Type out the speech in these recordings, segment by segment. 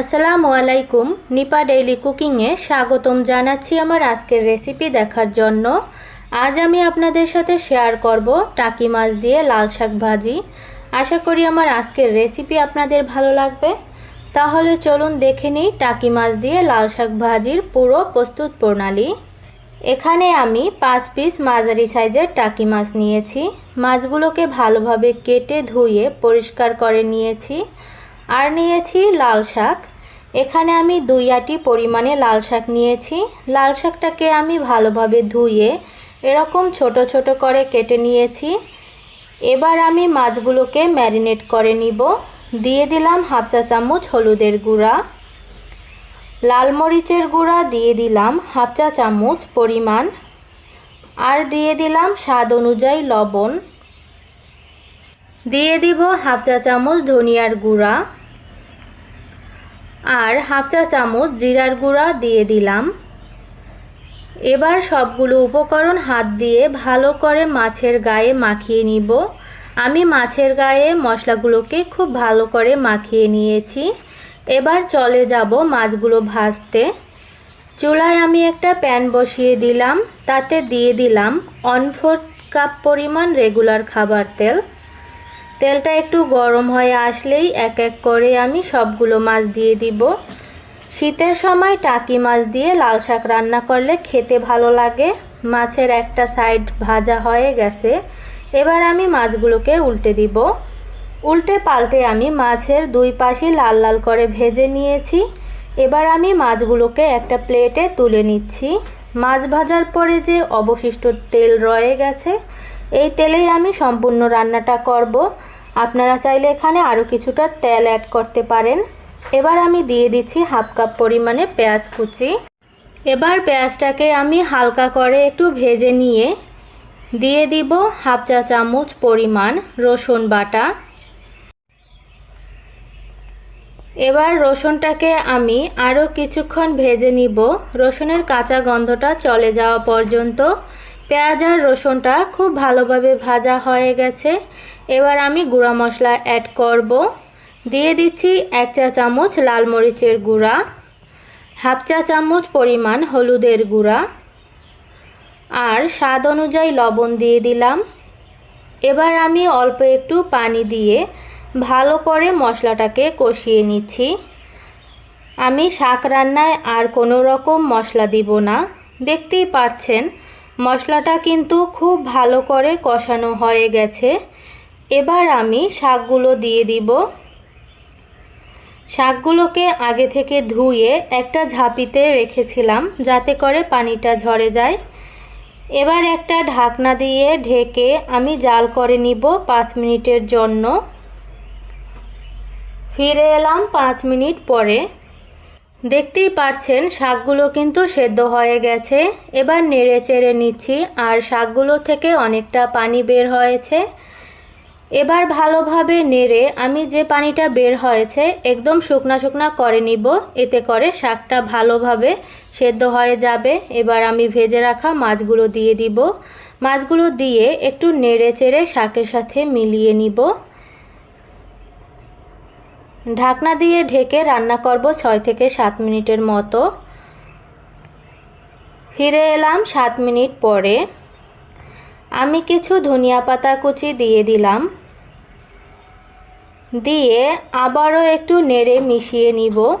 আসসালামু আলাইকুম। নিপা ডেইলি কুকিংয়ে স্বাগতম জানাচ্ছি আমার আজকের রেসিপি দেখার জন্য। আজ আমি আপনাদের সাথে শেয়ার করব টাকি মাছ দিয়ে লাল শাক ভাজি। আশা করি আমার আজকের রেসিপি আপনাদের ভালো লাগবে। তাহলে চলুন দেখে নিই টাকি মাছ দিয়ে লাল শাক ভাজির পুরো প্রস্তুত প্রণালী। এখানে আমি পাঁচ পিস মাঝারি সাইজের টাকি মাছ নিয়েছি। মাছগুলোকে ভালোভাবে কেটে ধুয়ে পরিষ্কার করে নিয়েছি। আর নিয়েছি লাল শাক। এখানে আমি দুই আটি পরিমাণে লাল শাক নিয়েছি। লাল শাকটাকে আমি ভালোভাবে ধুয়ে এরকম ছোট ছোট করে কেটে নিয়েছি। এবার আমি মাছগুলোকে ম্যারিনেট করে নিব। দিয়ে দিলাম হাফ চা চামচ হলুদের গুঁড়া। লাল মরিচের গুঁড়া দিয়ে দিলাম হাফ চা চামচ পরিমাণ। আর দিয়ে দিলাম স্বাদ অনুযায়ী লবণ। দিয়ে দিব হাফ চা চামচ ধনিয়ার গুঁড়া। আর হাফ চা চামচ জিরার গুঁড়া দিয়ে দিলাম। এবার সবগুলো উপকরণ হাত দিয়ে ভালো করে মাছের গায়ে মাখিয়ে নিব। আমি মাছের গায়ে মশলাগুলোকে খুব ভালো করে মাখিয়ে নিয়েছি। এবার চলে যাব মাছগুলো ভাজতে। চুলায় আমি একটা প্যান বসিয়ে দিলাম, তাতে দিয়ে দিলাম ওয়ান ফোর্থ কাপ পরিমাণ রেগুলার খাবার তেল। তেলটা একটু গরম হয়ে আসলেই এক এক করে আমি সবগুলো মাছ দিয়ে দিব। শীতের সময় টাকি মাছ দিয়ে লাল শাক রান্না করলে খেতে ভালো লাগে। মাছের একটা সাইড ভাজা হয়ে গেছে। এবার আমি মাছগুলোকে উল্টে দিব। উল্টে পাল্টে আমি মাছের দুই পাশে লাল লাল করে ভেজে নিয়েছি। এবার আমি মাছগুলোকে একটা প্লেটে তুলে নিচ্ছি। মাছ ভাজার পরে যে অবশিষ্ট তেল রয়ে গেছে এই তেলেই আমি সম্পূর্ণ রান্নাটা করব। আপনারা চাইলে এখানে আরও কিছুটা তেল অ্যাড করতে পারেন। এবার আমি দিয়ে দিচ্ছি হাফ কাপ পরিমাণে পেঁয়াজ কুচি। এবার পেঁয়াজটাকে আমি হালকা করে একটু ভেজে নিয়ে দিয়ে দিব হাফ চা চামচ পরিমাণ রসুন বাটা। এবার রসুনটাকে আমি আরও কিছুক্ষণ ভেজে নিব। রসুনের কাঁচা গন্ধটা চলে যাওয়া পর্যন্ত পেঁয়াজ আর রসুনটা খুব ভালোভাবে ভাজা হয়ে গেছে। এবার আমি গুঁড়া মশলা অ্যাড করব। দিয়ে দিচ্ছি এক চা চামচ লাল মরিচের গুঁড়া, হাফ চা চামচ পরিমাণ হলুদের গুঁড়া আর স্বাদ অনুযায়ী লবণ দিয়ে দিলাম। এবার আমি অল্প একটু পানি দিয়ে ভালো করে মশলাটাকে কষিয়ে নিচ্ছি। আমি শাক রান্নায় আর কোনো রকম মশলা দিব না। দেখতেই পারছেন মশলাটা কিন্তু খুব ভালো করে কষানো হয়ে গেছে। এবার আমি শাকগুলো দিয়ে দিব। শাকগুলোকে আগে থেকে ধুয়ে একটা ঝাঁপিতে রেখেছিলাম যাতে করে পানিটা ঝরে যায়। এবার একটা ঢাকনা দিয়ে ঢেকে আমি জাল করে নিব পাঁচ মিনিটের জন্য। ফিরে এলাম পাঁচ মিনিট পরে। দেখতেই পারছেন, শাকগুলো কিন্তু সেদ্ধ হয়ে গেছে। এবার নেড়ে চেড়ে নিচ্ছি, আর শাকগুলো থেকে অনেকটা পানি বের হয়েছে। এবার ভালোভাবে নেড়ে আমি যে পানিটা বের হয়েছে, একদম শুকনা শুকনা করে নিব। এতে করে শাকটা ভালোভাবে সেদ্ধ হয়ে যাবে। এবার আমি ভেজে রাখা মাছগুলো দিয়ে দিব। মাছগুলো দিয়ে একটু নেড়ে চেড়ে শাকের সাথে মিলিয়ে নিব। ঢাকনা দিয়ে ঢেকে রান্না করব ছয় থেকে সাত মিনিটের মতো। ফিরে এলাম সাত মিনিট পরে। আমি কিছু ধনিয়া পাতা কুচি দিয়ে দিলাম। দিয়ে আবারও একটু নেড়ে মিশিয়ে নিব।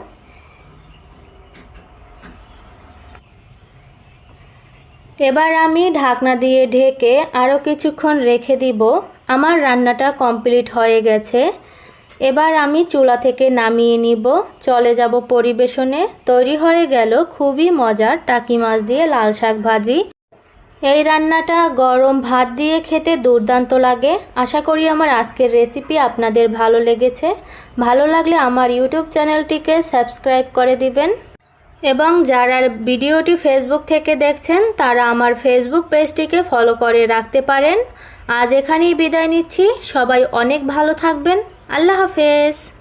এবার আমি ঢাকনা দিয়ে ঢেকে আরও কিছুক্ষণ রেখে দিব। আমার রান্নাটা কমপ্লিট হয়ে গেছে। এবার আমি চুলা থেকে নামিয়ে নিব। চলে যাব পরিবেশনে। তৈরি হয়ে গেল খুবই মজার টাকি মাছ দিয়ে লাল শাক ভাজি। এই রান্নাটা গরম ভাত দিয়ে খেতে দুর্দান্ত লাগে। আশা করি আমার আজকের রেসিপি আপনাদের ভালো লেগেছে। ভালো লাগলে আমার ইউটিউব চ্যানেলটিকে সাবস্ক্রাইব করে দিবেন। এবং যারা ভিডিওটি ফেসবুক থেকে দেখছেন, তারা আমার ফেসবুক পেজটিকে ফলো করে রাখতে পারেন। আজ এখানেই বিদায় নিচ্ছি। সবাই অনেক ভালো থাকবেন। আল্লাহ হাফেজ।